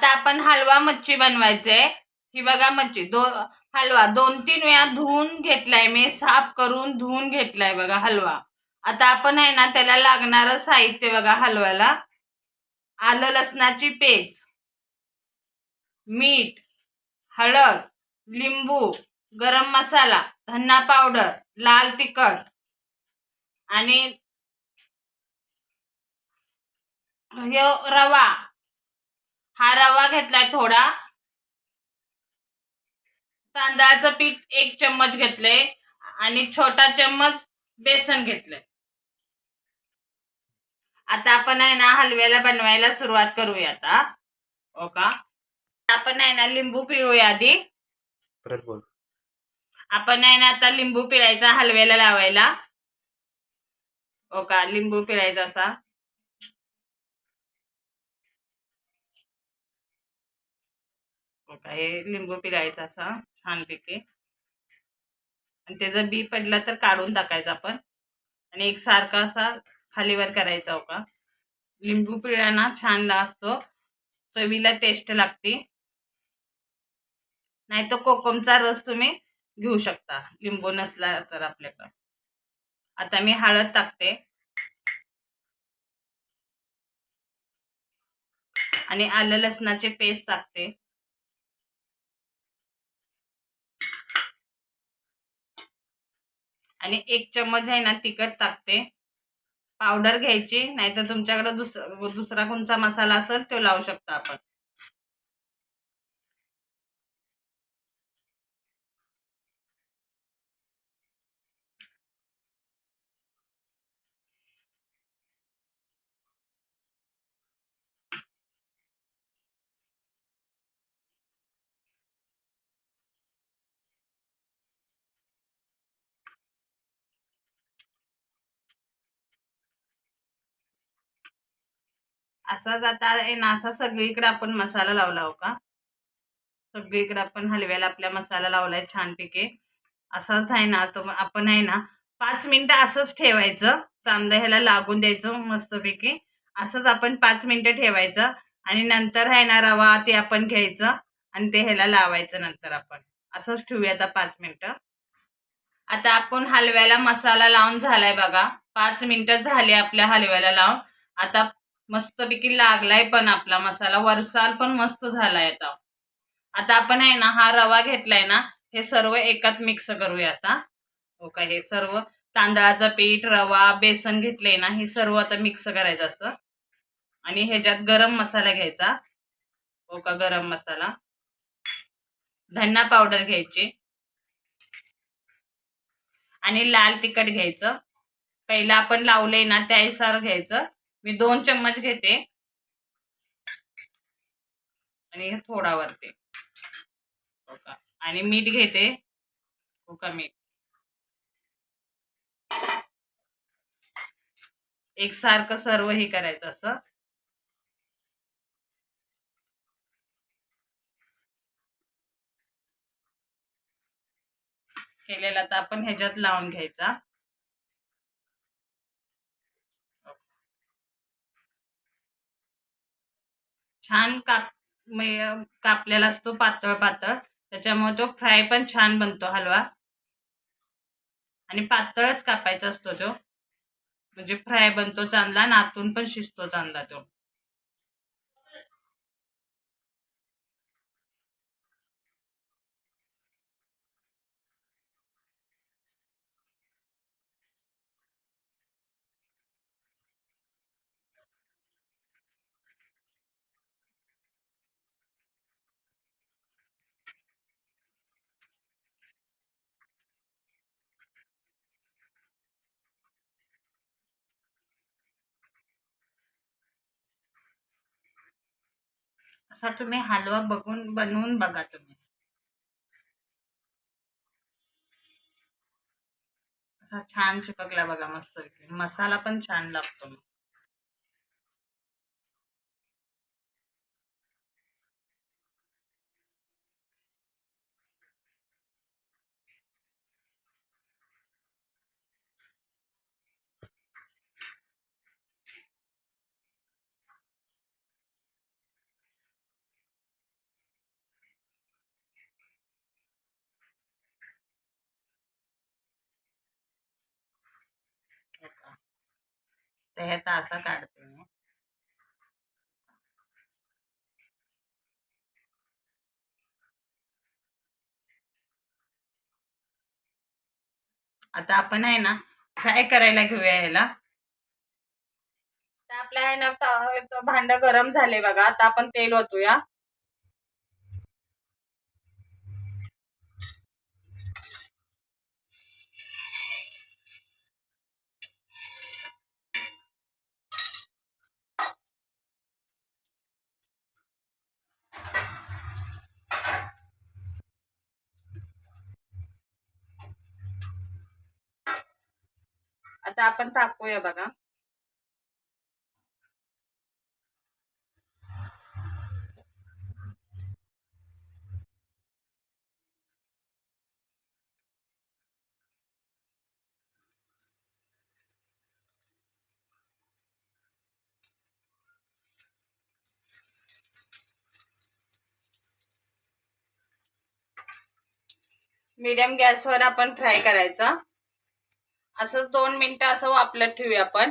आता आपण हलवा मच्छी बनवायचे ही बघा मच्छी दो हलवा. दोन तीन वेळा धुवून घेतलाय मी साफ करून धुवून घेतलाय बघा हलवा. आता आपण आहे ना त्याला लागणारं साहित्य बघा हलव्याला. आलं लसणाची पेज मीठ हळद लिंबू गरम मसाला धन्ना पावडर लाल तिखट आणि रवा. हा रवा घेतलाय थोडा. तांदळाचं पीठ एक चम्मच घेतलंय आणि छोटा चम्मच बेसन घेतलंय. आता आपण आहे ना हलव्याला बनवायला सुरुवात करूया आता. हो का? आपण आहे ना लिंबू पिळूया आधी. आपण आहे ना आता लिंबू पिळायचा हलव्याला लावायला. हो का? लिंबू पिळायचा असा. हो का हे लिंबू पिळायचा असा छानपैकी. आणि त्याचं बी पडला तर काढून टाकायचा आपण. आणि एक सारखा असा खालीवर करायचा हो का. लिंबू पिळाना छान असतो. चवीला टेस्ट लागते. नाही तर कोकमचा रस तुम्ही घेऊ शकता. लिंबू नसला तर आपल्याकडं. आता मी हळद टाकते. आणि आलं लसणाचे पेस्ट टाकते. आणि एक चम्मच आहे ना तिखट टाकते. पावडर घ्यायची नाहीतर तुमच्याकडं दुसरा दुसरा कोणता मसाला असेल तो लावू शकता आपण. असाच आता आहे ना असा सगळीकडे आपण मसाला लावला हो का? सगळीकडे आपण हलव्याला आपल्या मसाला लावलाय छानपैकी. असाच आहे ना तर आपण आहे ना पाच मिनटं असंच ठेवायचं. चांदा ह्याला लागून द्यायचं मस्तपैकी. असंच आपण पाच मिनटं ठेवायचं आणि नंतर आहे ना रवा ते आपण घ्यायचं आणि ते ह्याला लावायचं नंतर आपण. असंच ठेवूया आता पाच मिनटं. आता आपण हलव्याला मसाला लावून झालाय बघा. पाच मिनटं झाले आपल्या हलव्याला लावून. आता मस्तपैकी लागलाय पण आपला मसाला. वरसाल पण मस्त झालाय आता. आता आपण आहे ना हा रवा घेतलाय ना हे सर्व एकात मिक्स करूया आता. हो का हे सर्व तांदळाचं पीठ रवा बेसन घेतलंय ना हे सर्व आता मिक्स करायचं असं. आणि ह्याच्यात गरम मसाला घ्यायचा. हो का गरम मसाला. धन्ना पावडर घ्यायची. आणि लाल तिखट घ्यायचं. पहिला आपण लावलंय ना त्यानुसार घ्यायचं. मी दोन चम्मच घेते. आणि हे थोडा वरते. आणि मीठ घेते. हो का मीठ. एक सारखं सर्व हे करायचं असं. केलेला तर आपण ह्याच्यात लावून घ्यायचा. छान काप कापलेला असतो पातळ पातळ. त्याच्यामुळे तो फ्राय पण छान बनतो हलवा. आणि पातळच कापायचा असतो तो. म्हणजे फ्राय बनतो चांगला आणि आतून पण शिजतो चांगला तो. असा तुम्ही हलवा बघून बनवून बघा तुम्ही. असा छान चिपकला बघा मस्त मसाला पण छान लागतो तर ह्या तासा काढते मी. आता आपण आहे ना फ्राय करायला घेऊया ह्याला. तर आपल्या आहे ना भांड गरम झाले बघा आता आपण तेल ओतूया. आता आपण टाकूया बघा. मीडियम गॅसवर आपण फ्राय करायचा. असंच दोन मिनिटं असं वापरत ठेवूया आपण.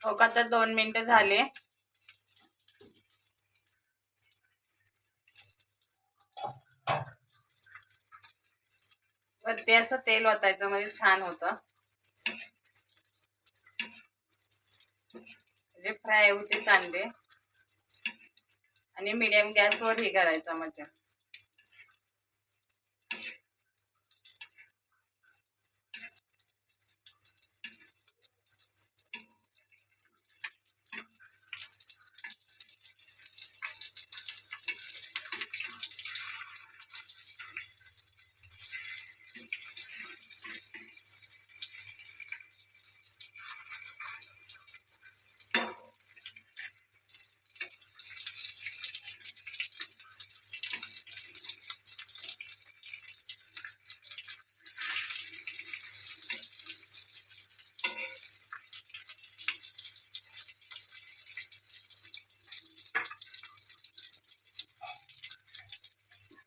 हो का तर दोन मिनिटं झाले. वरती असं तेल ओतायचं म्हणजे छान होतं. म्हणजे फ्राय होते कांदे. आणि मिडियम गॅसवर हे करायचा म्हणजे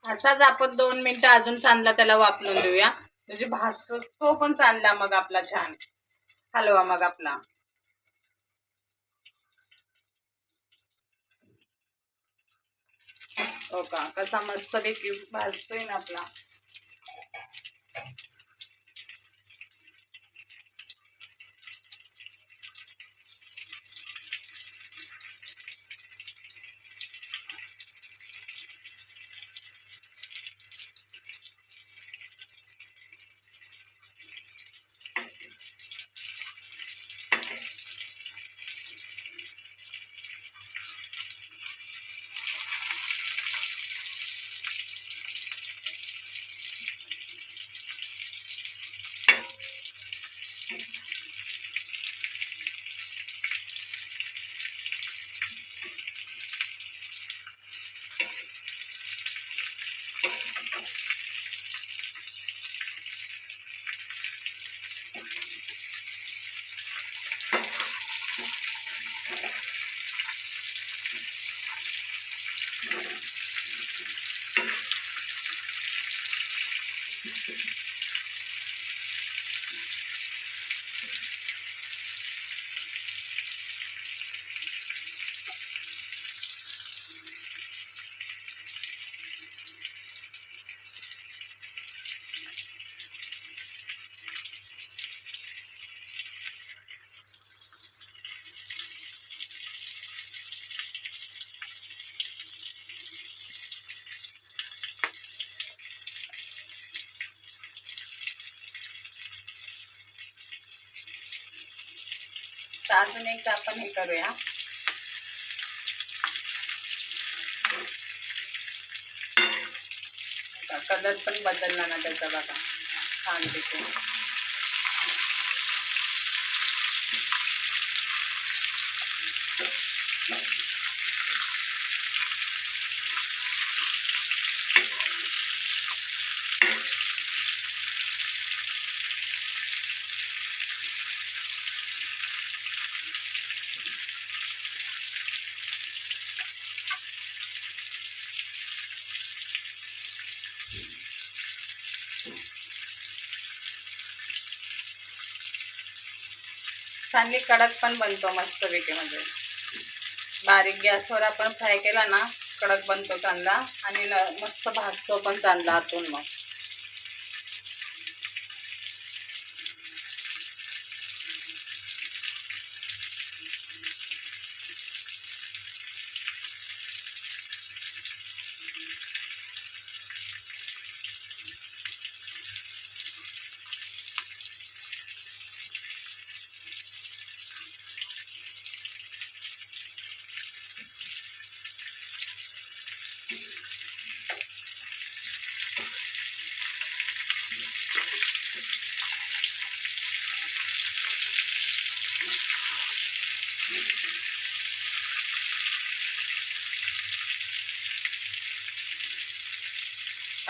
असाच आपण दोन मिनटं अजून चांदला त्याला वापरून देऊया. म्हणजे भाजतो तो पण चांदला मग आपला छान. हलवा मग आपला. हो का? कसा मस्त देखील भाजतोय ना आपला. अजून एक आपण हे करूया. कलर पण बदलला ना त्याचा बघा. छान तिथे चांगली कडक पण बनतो मस्त वेकेमध्ये बारीक गॅसवर आपण फ्राय केला ना कडक बनतो कांदा आणि मस्त भाजतो पण चांगला आतून मग.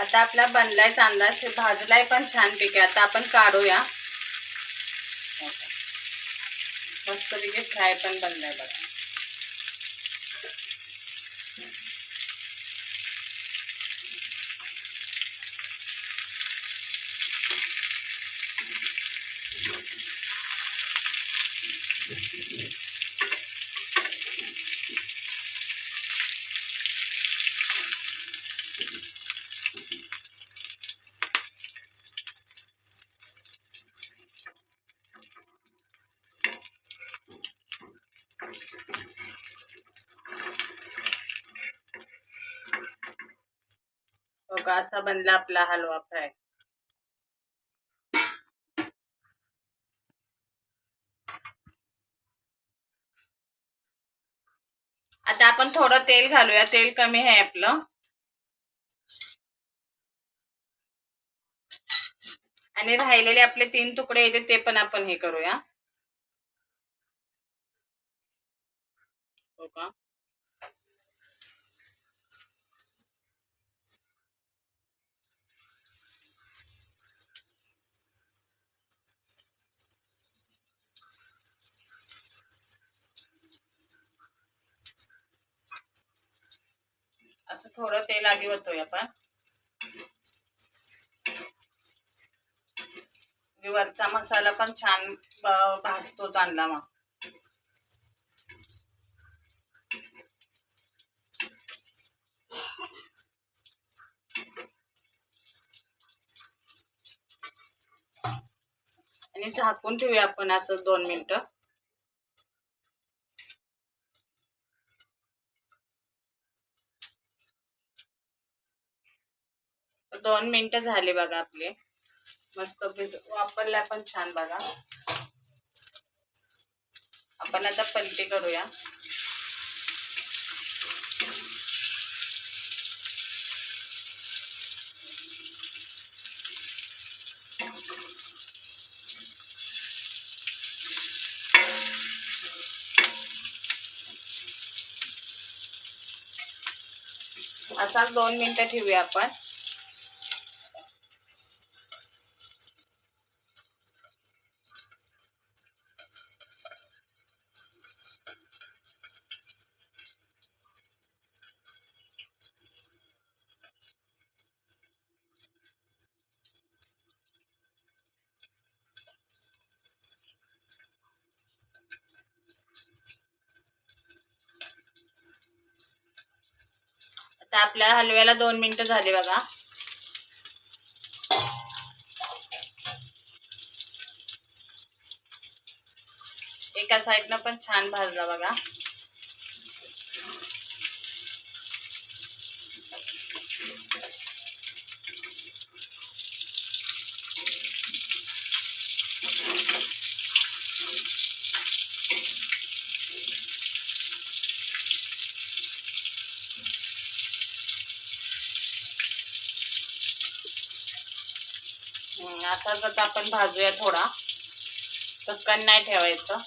आता आपला बनलाय कांदा भाजलाय पण छान पैकी आता आपण काढूया. मस्त पैकी फ्राय पण बनलाय बघा. बघा असा बनला आपला हलवा फ्राय. आता आपण थोडं तेल घालूया. तेल कमी आहे आपलं. आणि राहिलेले आपले तीन तुकडे येते ते पण आपण हे करूया. हो का असं थोडं तेल आधी आपण वरचा मसाला पण छान ब- भाजतो चांगला मग. आणि झाकून ठेवूया आपण असं दोन मिनिटं. दोन मिनटं झाले बघा आपले. मस्त भिज- वापरला पण छान बघा. आपण आता पलटी करूया. असाच दोन मिनिटं ठेवूया आपण. आता आपल्या हलव्याला दोन मिनटं झाली बघा. एका साईडनं पण छान भाजला बघा. असाच आता आपण भाजूया थोडा. चटकन नाही ठेवायचं.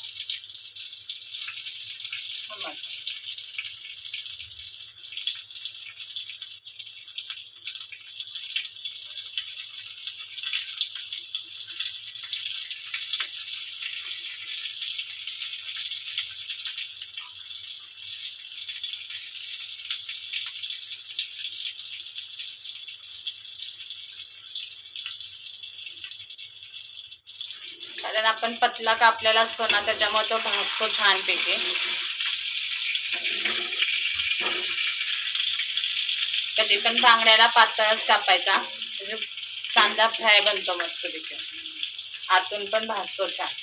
कारण आपण पतला कापलेला असतो ना त्याच्यामुळे तो भाजतो छानपैकी कधी पण बांगड्याला पातळच कापायचा. म्हणजे कांदा फ्राय बनतो मस्त तिथे आतून पण भाजतो छान.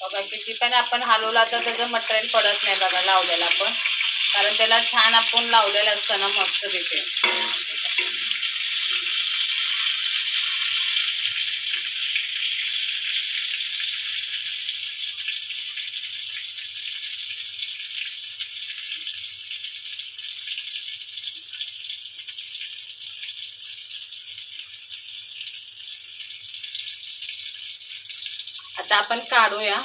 बघा किती पण आपण हलवला तर त्याचं मटेरियल पडत नाही बघा लावलेलं आपण. कारण त्याला छान आपण लावलेलं असतं ना मस्त तिथे. आता आपण काढूया.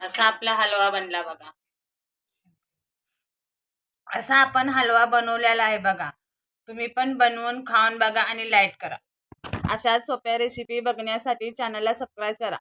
असा आपला हलवा बनला बघा. असा आपण हलवा बनवलेला आहे बघा. तुम्ही पण बनवून खाऊन बघा आणि लाइट करा. अशा सोप्या रेसिपी बघण्यासाठी चॅनलला सबस्क्राईब करा.